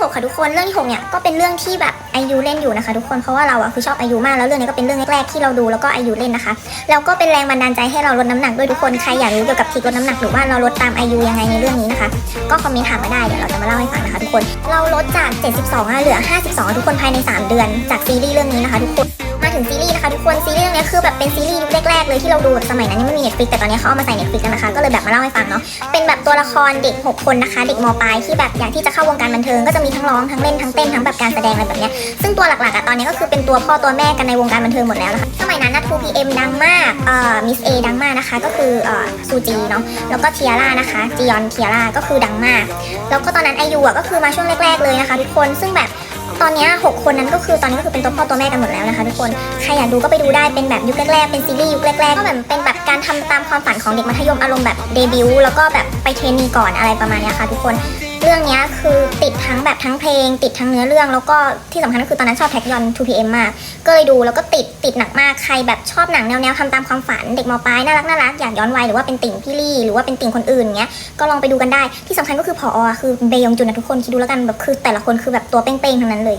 6ค่ะทุกคนเรื่องที่6เนี่ยก็เป็นเรื่องที่แบบไอยูเล่นอยู่นะคะทุกคนเพราะว่าเราอะคือชอบไอยูมากแล้วเรื่องนี้ก็เป็นเรื่องแรกๆที่เราดูแล้วก็ไอยูเล่นนะคะแล้วก็เป็นแรงบันดาลใจให้เราลดน้ำหนักด้วยทุกคนใครอยากรู้เกี่ยวกับทริคลดน้ำหนักหรือว่าเราลดตามไอยูยังไงในเรื่องนี้นะคะ ก็คอมเมนต์ถามมาได้เดี๋ยวเราจะมาเล่าให้ฟังนะคะทุกคนเราลดจาก 72อะเหลือ 52อะทุกคนภายใน 3 เดือน จากซีรีส์เรื่องนี้นะคะทุกคน งซีรีส์นะคะทุกคนซีรีส์เรื่องนี้คือแบบเป็นซีรีส์ยุคแรกๆเลยที่เราดูสมัยนั้นยังไม่มี Netflix แต่ตอนนี้เขาเอามาใส่ Netflix กันนะคะก็เลยแบบมาเล่าให้ฟังเนาะเป็นแบบตัวละครเด็ก 6 คนนะคะ เด็กมปลายที่แบบอยากที่จะเข้าวงการบันเทิงก็จะมีทั้งร้องทั้งเล่นทั้งเต้นทั้งแบบการแสดงอะไรแบบเนี้ยซึ่งตัวหลักๆอะตอนนี้ก็คือเป็นตัวพ่อตัวแม่กันในวงการบันเทิงหมดแล้วนะคะสมัยนั้นนะ 2PM ดังมากเอ่อมิสเอดังมากนะคะ ก็คือเอ่อซูจีเนาะแล้วก็เทียร่านะคะจียอนเทียร่าก็คือดังมาก แล้วก็ตอนนั้นไอยูอะก็คือมาช่วงแรกๆเลยนะคะ ทุกคนซึ่งแบบ ตอนนี้ยหกคนนั้นก็คือตอนนี้ก็คือเป็นตัวพ่อตัวแม่กันหมดแล้วนะคะทุกคนใครอยากดูก็ไปดูได้เป็นแบบยุคแรกๆเป็นซีรีส์ยุคแรกๆก็แบบเป็นแบบการทำตามความฝันของเด็กมัธยมอารมณ์แบบเดบิวต์แล้วก็แบบไปเทรนนีก่อนอะไรประมาณนี้ค่ะทุกคน เรื่องนี้คือติดทั้งแบบทั้งเพลง ติดทั้งเนื้อเรื่อง แล้วก็ที่สำคัญก็คือตอนนั้นชอบแท็กยอน 2PM มาก ก็เลยดูแล้วก็ติดติดหนักมากใครแบบชอบหนังแนวๆทำตามความฝันเด็กมปลายน่ารักน่ารักอยากย้อนวัยหรือว่าเป็นติ่งพี่ลี่หรือว่าเป็นติ่งคนอื่นเงี้ยก็ลองไปดูกันได้ที่สำคัญก็คือพอคือเบยองจุนนะทุกคนคิดดูแล้วกันแบบคือแต่ละคนคือแบบตัวเป้งๆทั้งนั้นเลย